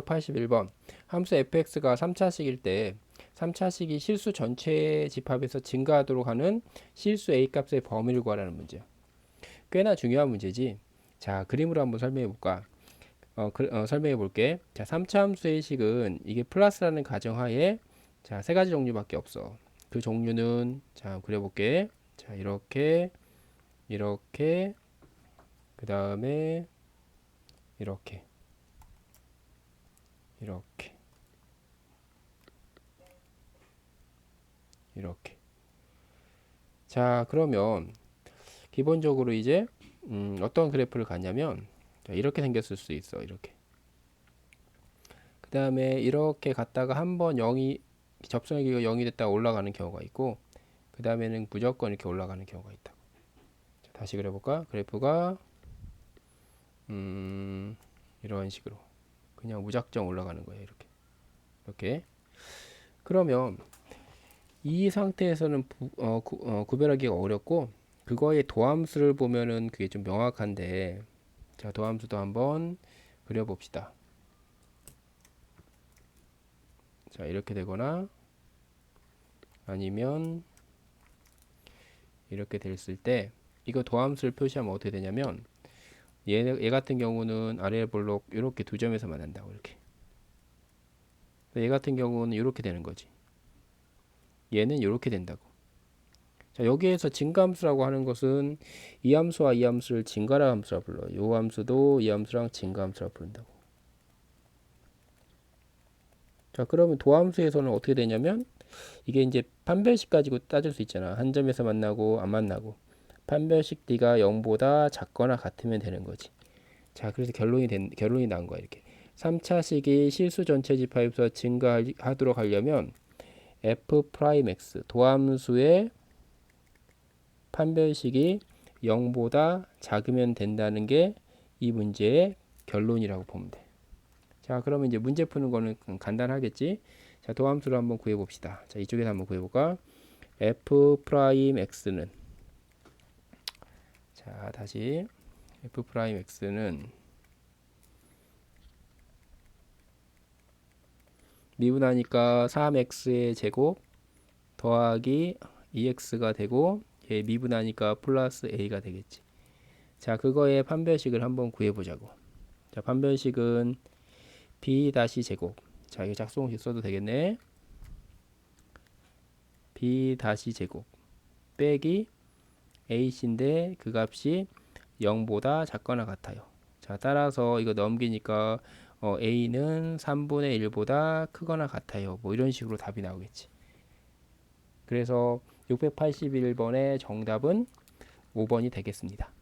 681번 함수 fx가 3차식일 때 3차식이 실수 전체 집합에서 증가하도록 하는 실수 a 값의 범위를 구하라는 문제야. 꽤나 중요한 문제지. 자, 그림으로 한번 설명해 볼까? 어, 그, 어, 설명해 볼게. 자, 3차 함수의 식은 이게 플러스라는 가정하에 자, 세 가지 종류밖에 없어. 그 종류는 자, 그려 볼게. 자, 이렇게 이렇게 그 다음에 이렇게 이렇게. 이렇게. 자 그러면 기본적으로 이제 음, 어떤 그래프를 갖냐면 자, 이렇게 생겼을 수 있어 이렇게. 그 다음에 이렇게 갔다가 한번 0이 접선의 기가 0이 됐다가 올라가는 경우가 있고 그 다음에는 무조건 이렇게 올라가는 경우가 있다고. 자, 다시 그려볼까? 그래프가 음, 이런 식으로 그냥 무작정 올라가는 거예요 이렇게. 이렇게. 그러면 이 상태에서는 부, 어, 구, 어, 구별하기가 어렵고 그거의 도함수를 보면은 그게 좀 명확한데 자 도함수도 한번 그려봅시다. 자 이렇게 되거나 아니면 이렇게 됐을 때 이거 도함수를 표시하면 어떻게 되냐면 얘, 얘 같은 경우는 아래 볼록 이렇게 두 점에서 만난다고 이렇게. 얘 같은 경우는 이렇게 되는 거지. 얘는 이렇게 된다고. 자 여기에서 증가함수라고 하는 것은 이 함수와 이 함수를 증가라 함수라 불러요. 요 함수도 이 함수랑 증가함수라 부른다고. 자 그러면 도함수에서는 어떻게 되냐면 이게 이제 판별식 가지고 따질 수 있잖아. 한 점에서 만나고 안 만나고 판별식 d가 0보다 작거나 같으면 되는 거지. 자, 그래서 결론이 된, 결론이 난 거야, 이렇게. 3차식이 실수 전체 집합에서 증가하도록 하려면 f 프라임 x 도함수의 판별식이 0보다 작으면 된다는 게 이 문제의 결론이라고 보면 돼. 자, 그러면 이제 문제 푸는 거는 간단하겠지? 자, 도함수를 한번 구해 봅시다. 자, 이쪽에서 한번 구해 볼까? f 프라임 x는 자 다시. F 프라임 x는 미분하니까 3x의 제곱 더하기 2x가 되고 얘 미분하니까 플러스 a가 되겠지. 자 그거의 판별식을 한번 구해 보자고. 자 판별식은 b 다시 제곱. 자 이거 작성식 써도 되겠네. B 다시 제곱 빼기 a인데 그 값이 0보다 작거나 같아요. 자, 따라서 이거 넘기니까 어, a는 3분의 1보다 크거나 같아요. 뭐 이런 식으로 답이 나오겠지. 그래서 681번의 정답은 5번이 되겠습니다.